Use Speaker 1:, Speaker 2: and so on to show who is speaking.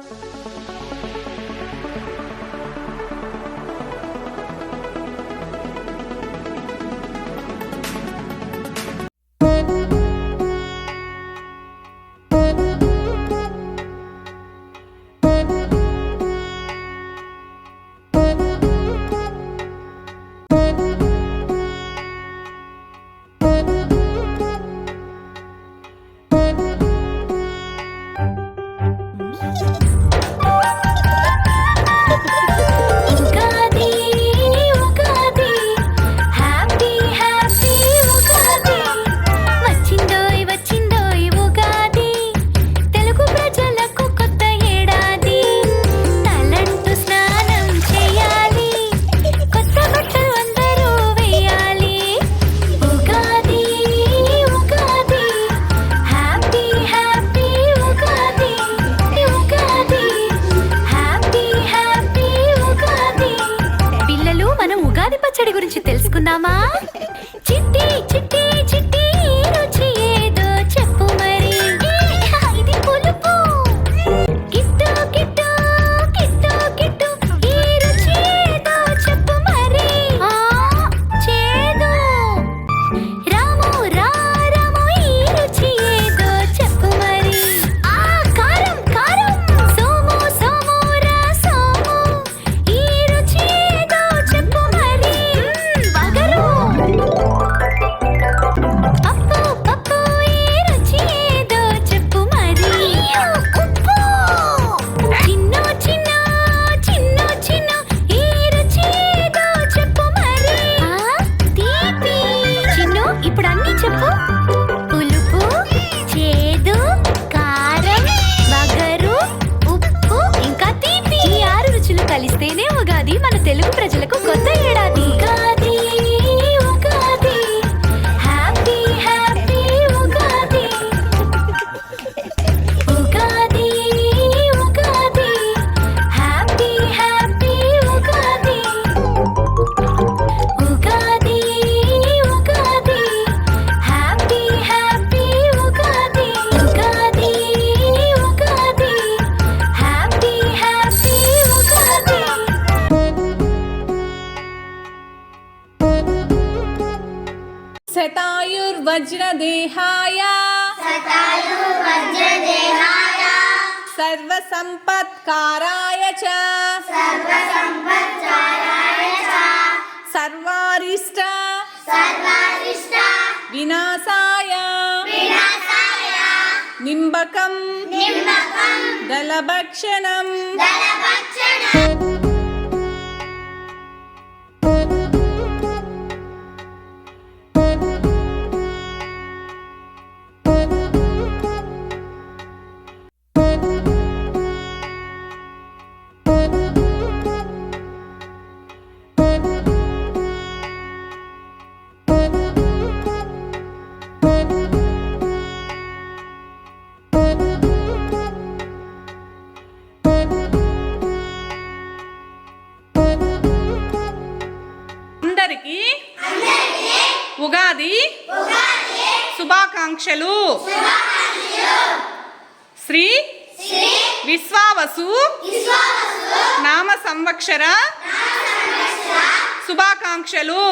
Speaker 1: えっ? పచ్చడి గురించి తెలుసుకుందామా? ఇప్పుడు అన్నీ చెప్పు. శతాయుర్వజ్రదేహాయ శతాయుర్వజ్రదేహాయ సర్వసంపత్కారాయ
Speaker 2: చ. సర్వసంపత్కారాయ చ. సర్వారిష్ట. వినాశాయ. నింబకం. దళభక్షణం. ఉగాది శుభాకాంక్షలు. శ్రీ విశ్వావసు నామ సంవత్సర శుభాకాంక్షలు.